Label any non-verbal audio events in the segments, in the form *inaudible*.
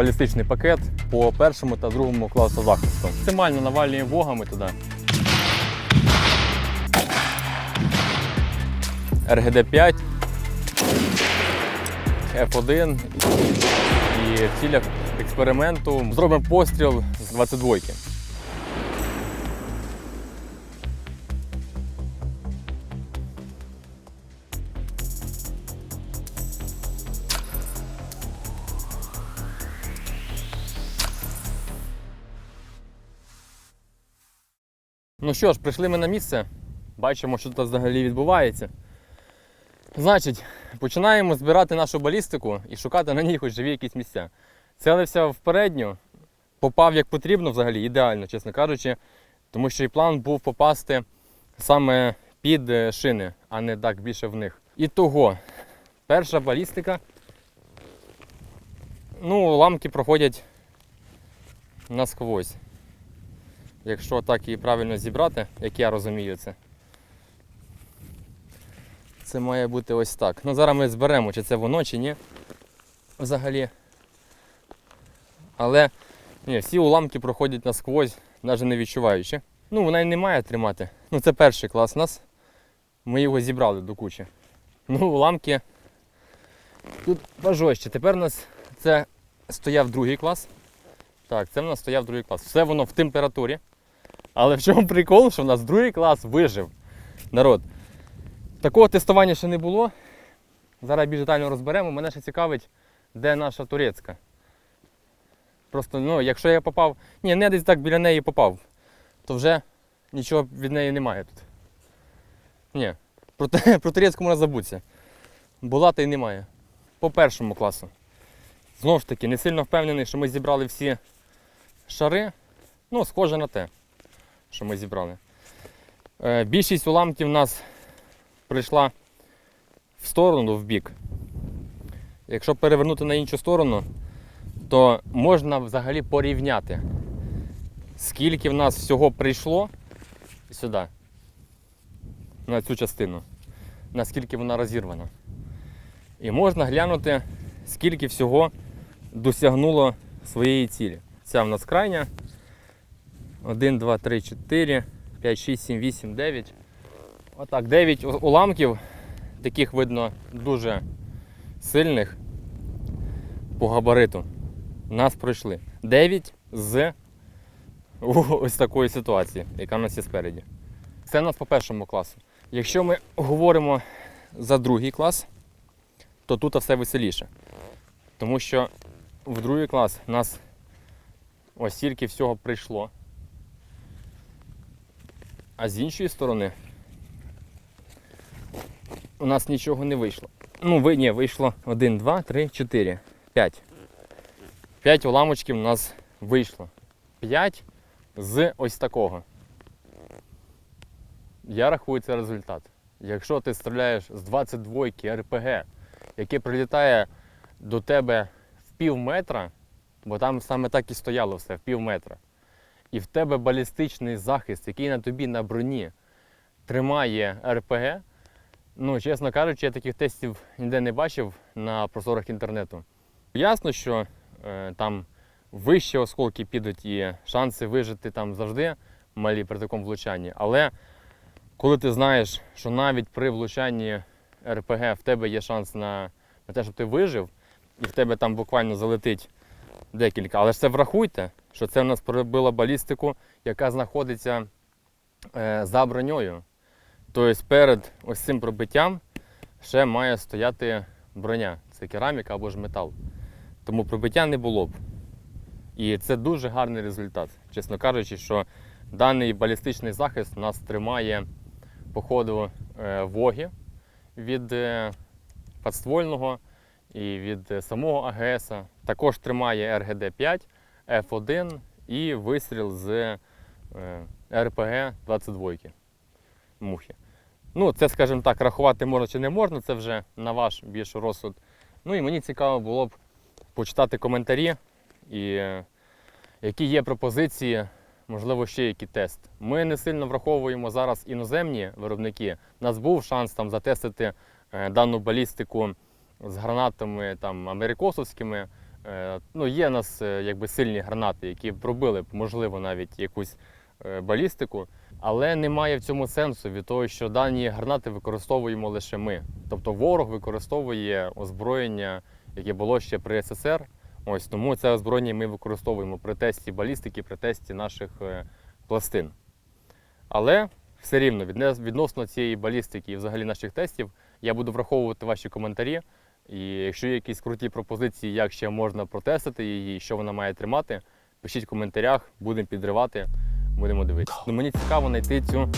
балістичний пакет по першому та другому класу захисту. Максимально навалюємо вогами туди. РГД-5, F1 і в цілях експерименту зробимо постріл з 22-ки. Ну що ж, прийшли ми на місце, бачимо, що тут взагалі відбувається. Значить, починаємо збирати нашу балістику і шукати на ній хоч живі якісь місця. Целився в попав як потрібно взагалі, ідеально, чесно кажучи, тому що і план був попасти саме під е, шини, а не так більше в них. І того, перша балістика. Ну, ламки проходять насквозь. Якщо так її правильно зібрати, як я розумію це. Це має бути ось так. Ну зараз ми зберемо, чи це воно, чи ні. Взагалі. Але ні, всі уламки проходять насквозь, навіть не відчуваючи. Ну, вона й не має тримати. Ну це перший клас у нас. Ми його зібрали до кучі. Ну, уламки тут пожорстче. Тепер у нас це стояв другий клас. Так, це в нас стояв другий клас. Все воно в температурі. Але в чому прикол, що в нас другий клас вижив. Народ. Такого тестування ще не було. Зараз більш детально розберемо. Мене ще цікавить, де наша турецька. Просто, ну, якщо я попав. Ні, не десь так біля неї попав, то вже нічого від неї немає тут. Ні. Про, *laughs* про турецьку можна забутися. Була та й немає. По першому класу. Знову ж таки, не сильно впевнений, що ми зібрали всі шари. Ну, схоже на те, що ми зібрали. Е, більшість уламків у нас прийшла в сторону, в бік. Якщо перевернути на іншу сторону, то можна взагалі порівняти, скільки в нас всього прийшло сюди, на цю частину, наскільки вона розірвана. І можна глянути, скільки всього досягнуло своєї цілі. Ця в нас крайня. 1, 2, 3, 4, 5, 6, 7, 8, 9. Отак, 9 уламків, таких видно дуже сильних по габариту. Нас пройшли. 9 з ось такої ситуації, яка в нас є спереді. Це в нас по першому класу. Якщо ми говоримо за другий клас, то тут все веселіше. Тому що в другий клас у нас ось стільки всього прийшло. А з іншої сторони у нас нічого не вийшло. Ну, ви, ні, вийшло 1, 2, 3, 4, 5. 5 уламочків у нас вийшло. 5 з ось такого. Я рахую це результат. Якщо ти стріляєш з 22 РПГ, яке прилітає до тебе в пів метра, бо там саме так і стояло все, в пів метра. І в тебе балістичний захист, який на тобі на броні тримає РПГ. Ну, чесно кажучи, я таких тестів ніде не бачив на просторах інтернету. Ясно, що е, там вищі осколки підуть і шанси вижити там завжди малі при такому влучанні. Але коли ти знаєш, що навіть при влучанні РПГ в тебе є шанс на, на те, щоб ти вижив, і в тебе там буквально залетить декілька. Але ж це врахуйте, що це в нас пробила балістику, яка знаходиться е, за броньою. Тобто перед ось цим пробиттям ще має стояти броня. Це кераміка або ж метал. Тому пробиття не було б. І це дуже гарний результат. Чесно кажучи, що даний балістичний захист нас тримає по ходу е, воги від е, подствольного і від самого АГС. Також тримає РГД-5, F1 і вистріл з е, РПГ-22 мухи. Ну, це, скажімо так, рахувати можна чи не можна, це вже на ваш більш розсуд. Ну і мені цікаво було б почитати коментарі і е, які є пропозиції, можливо, ще який тест. Ми не сильно враховуємо зараз іноземні виробники. У нас був шанс там затестити е, дану балістику з гранатами там, америкосовськими, Ну, є у нас е, якби сильні гранати, які б, можливо, навіть якусь е, балістику, але немає в цьому сенсу від того, що дані гранати використовуємо лише ми. Тобто ворог використовує озброєння, яке було ще при СССР. Ось тому це озброєння ми використовуємо при тесті балістики, при тесті наших е, пластин. Але все рівно відносно цієї балістики і взагалі наших тестів я буду враховувати ваші коментарі. І якщо є якісь круті пропозиції, як ще можна протестити її, що вона має тримати, пишіть в коментарях, будемо підривати, будемо дивитися. Ну, мені цікаво знайти цю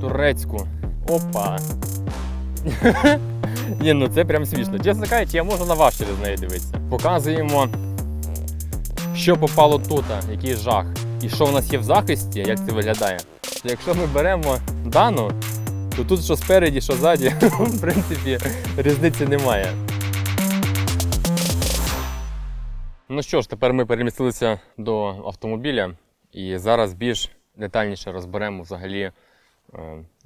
турецьку. Опа! *laughs* Ні, ну це прям смішно. Чесно кажучи, я можу на вас через неї дивитися. Показуємо, що попало тут, який жах. І що в нас є в захисті, як це виглядає. Якщо ми беремо дану, то тут що спереді, що ззаді, *laughs* в принципі, різниці немає. Ну що ж, тепер ми перемістилися до автомобіля і зараз більш детальніше розберемо взагалі е,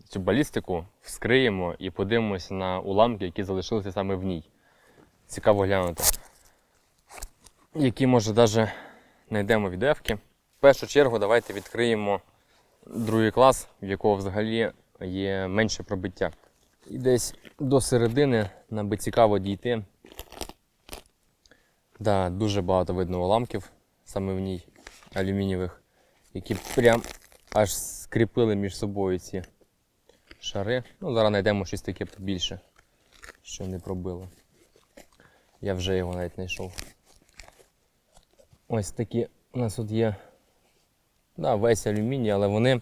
цю балістику, вскриємо і подивимося на уламки, які залишилися саме в ній. Цікаво глянути. Які може навіть знайдемо від відевки. В першу чергу давайте відкриємо другий клас, в якого взагалі є менше пробиття. І десь до середини нам би цікаво дійти. Да, дуже багато видно уламків саме в ній алюмінієвих, які прям аж скріпили між собою ці шари. Ну, зараз знайдемо щось таке побільше, що не пробило. Я вже його навіть знайшов. Ось такі у нас тут є да, весь алюміній, але вони,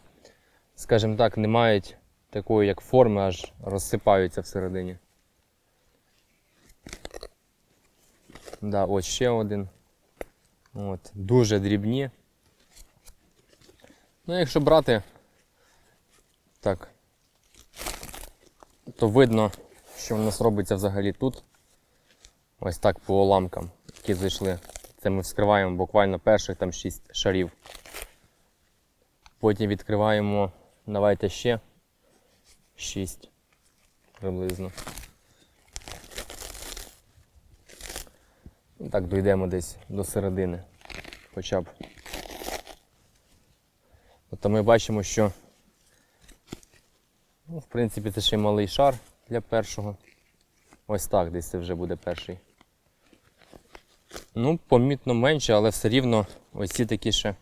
скажімо так, не мають такої як форми, аж розсипаються всередині. Да, ось ще один. От, дуже дрібні. Ну, якщо брати так, то видно, що в нас робиться взагалі тут. Ось так по уламкам, які зайшли. Це ми вскриваємо буквально перших там 6 шарів. Потім відкриваємо, давайте ще 6 приблизно. І Так, дійдемо десь до середини. Хоча б. Тобто ми бачимо, що ну, в принципі це ще й малий шар для першого. Ось так десь це вже буде перший. Ну, помітно менше, але все рівно ось ці такі ще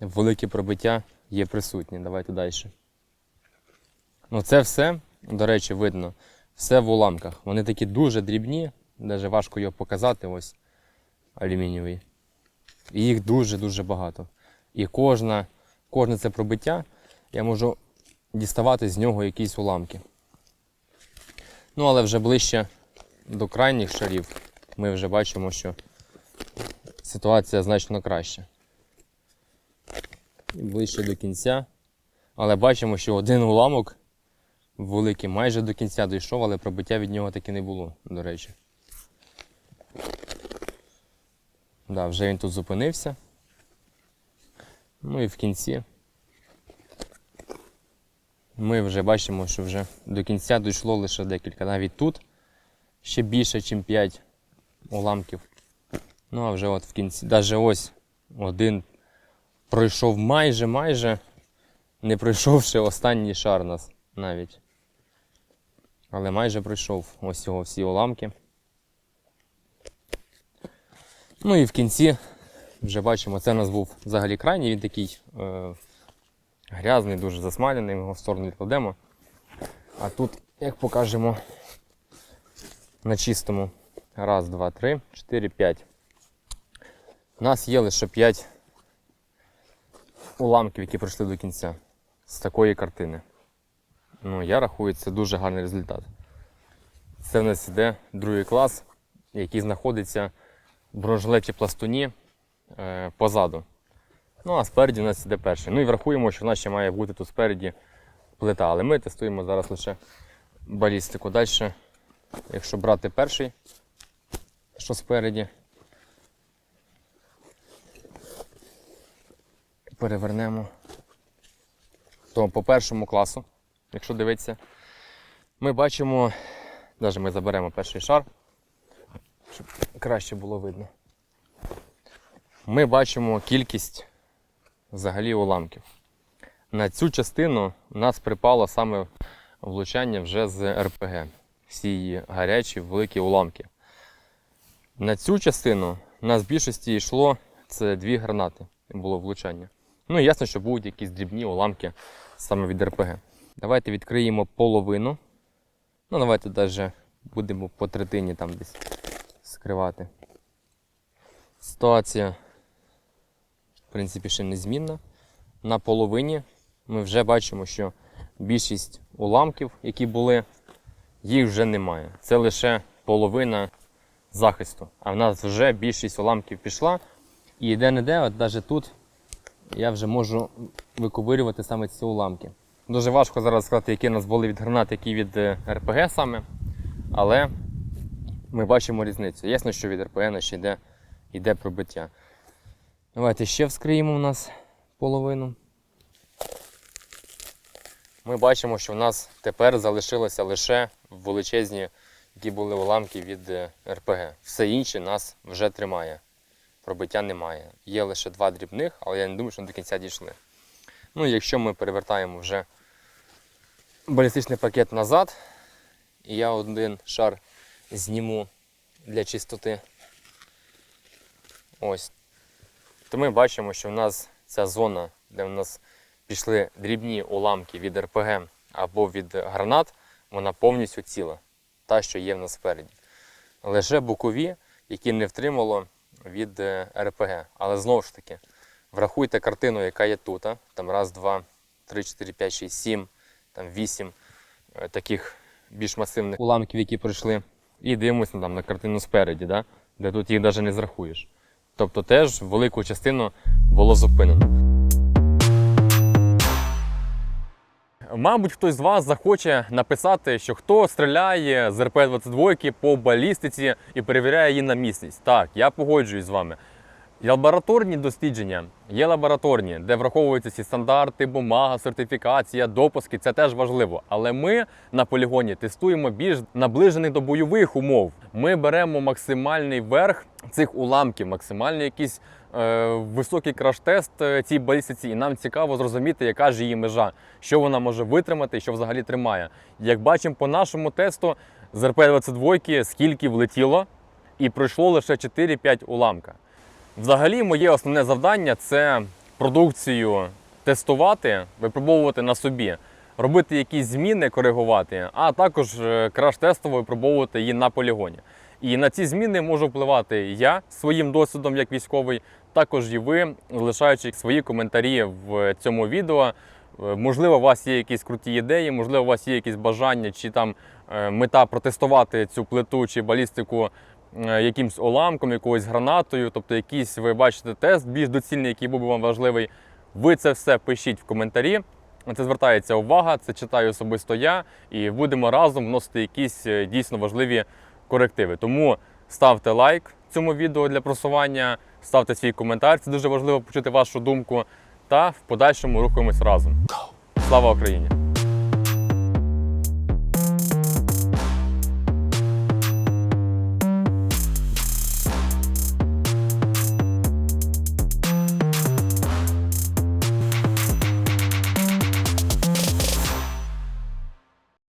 великі пробиття є присутні. Давайте далі. Ну це все, до речі, видно, все в уламках. Вони такі дуже дрібні, навіть важко його показати, ось алюмінієвий. І їх дуже-дуже багато. І кожна, кожне це пробиття я можу діставати з нього якісь уламки. Ну, але вже ближче до крайніх шарів ми вже бачимо, що ситуація значно краща. І ближче до кінця. Але бачимо, що один уламок великий майже до кінця дійшов, але пробиття від нього таки не було, до речі. Да, вже він тут зупинився. Ну і в кінці ми вже бачимо, що вже до кінця дійшло лише декілька. Навіть тут ще більше, ніж 5 уламків. Ну а вже от в кінці, навіть ось один пройшов майже, майже, не пройшовши останній шар нас навіть. Але майже пройшов ось його всі уламки. Ну і в кінці вже бачимо, це у нас був взагалі крайній, він такий е, грязний, дуже засмалений, ми його в сторону відкладемо. А тут, як покажемо, на чистому. Раз, два, три, чотири, п'ять. У нас є лише 5 уламків, які пройшли до кінця з такої картини. Ну, я рахую, це дуже гарний результат. Це в нас іде другий клас, який знаходиться в бронежилеті пластуні е, позаду. Ну, а спереді у нас іде перший. Ну і врахуємо, що в нас ще має бути тут спереді плита, але ми тестуємо зараз лише балістику. Далі, якщо брати перший, що спереді, перевернемо, то по першому класу, якщо дивитися, ми бачимо, навіть ми заберемо перший шар, щоб краще було видно. Ми бачимо кількість взагалі уламків. На цю частину у нас припало саме влучання вже з РПГ. Всі її гарячі, великі уламки. На цю частину у нас в більшості йшло це дві гранати було влучання. Ну і ясно, що будуть якісь дрібні уламки саме від РПГ. Давайте відкриємо половину. Ну, давайте навіть будемо по третині там десь скривати. Ситуація, в принципі, ще незмінна. На половині ми вже бачимо, що більшість уламків, які були, їх вже немає. Це лише половина захисту. А в нас вже більшість уламків пішла. І йде-не-де, от навіть тут я вже можу виковирювати саме ці уламки. Дуже важко зараз сказати, які у нас були від гранат, які від е, РПГ саме. Але ми бачимо різницю. Ясно, що від РПГ ще йде, йде пробиття. Давайте ще вскриємо у нас половину. Ми бачимо, що в нас тепер залишилося лише величезні, які були уламки від е, РПГ. Все інше нас вже тримає. Пробиття немає. Є лише два дрібних, але я не думаю, що до кінця дійшли. Ну, якщо ми перевертаємо вже балістичний пакет назад, і я один шар зніму для чистоти. Ось. То ми бачимо, що в нас ця зона, де в нас пішли дрібні уламки від РПГ або від гранат, вона повністю ціла. Та, що є в нас спереді. Лише бокові, які не втримало від е, РПГ. Але знову ж таки, врахуйте картину, яка є тут. Там раз, два, три, чотири, п'ять, шість, сім, там вісім е, таких більш масивних уламків, які пройшли. І дивимося там, на картину спереді, да? де тут їх навіть не зрахуєш. Тобто теж велику частину було зупинено. Мабуть, хтось з вас захоче написати, що хто стріляє з РП-22 по балістиці і перевіряє її на міцність. Так, я погоджуюсь з вами. Лабораторні дослідження є лабораторні, де враховуються ці стандарти, бумага, сертифікація, допуски. Це теж важливо. Але ми на полігоні тестуємо більш наближених до бойових умов. Ми беремо максимальний верх цих уламків, максимальний якийсь е, високий краш-тест е, цій балістиці, і нам цікаво зрозуміти, яка ж її межа, що вона може витримати і що взагалі тримає. Як бачимо по нашому тесту з РП-22 скільки влетіло, і пройшло лише 4-5 уламка. Взагалі, моє основне завдання це продукцію тестувати, випробовувати на собі, робити якісь зміни, коригувати, а також е, краш-тестово випробовувати її на полігоні. І на ці зміни можу впливати я своїм досвідом як військовий, також і ви, залишаючи свої коментарі в цьому відео. Е, Можливо, у вас є якісь круті ідеї, можливо, у вас є якісь бажання чи там е, мета протестувати цю плиту чи балістику якимсь уламком, якоюсь гранатою, тобто якийсь ви бачите тест більш доцільний, який був би вам важливий. Ви це все пишіть в коментарі. На Це звертається увага, це читаю особисто я, і будемо разом вносити якісь е, дійсно важливі корективи. Тому ставте лайк цьому відео для просування, ставте свій коментар. Це дуже важливо почути вашу думку. Та в подальшому рухаємось разом. Слава Україні!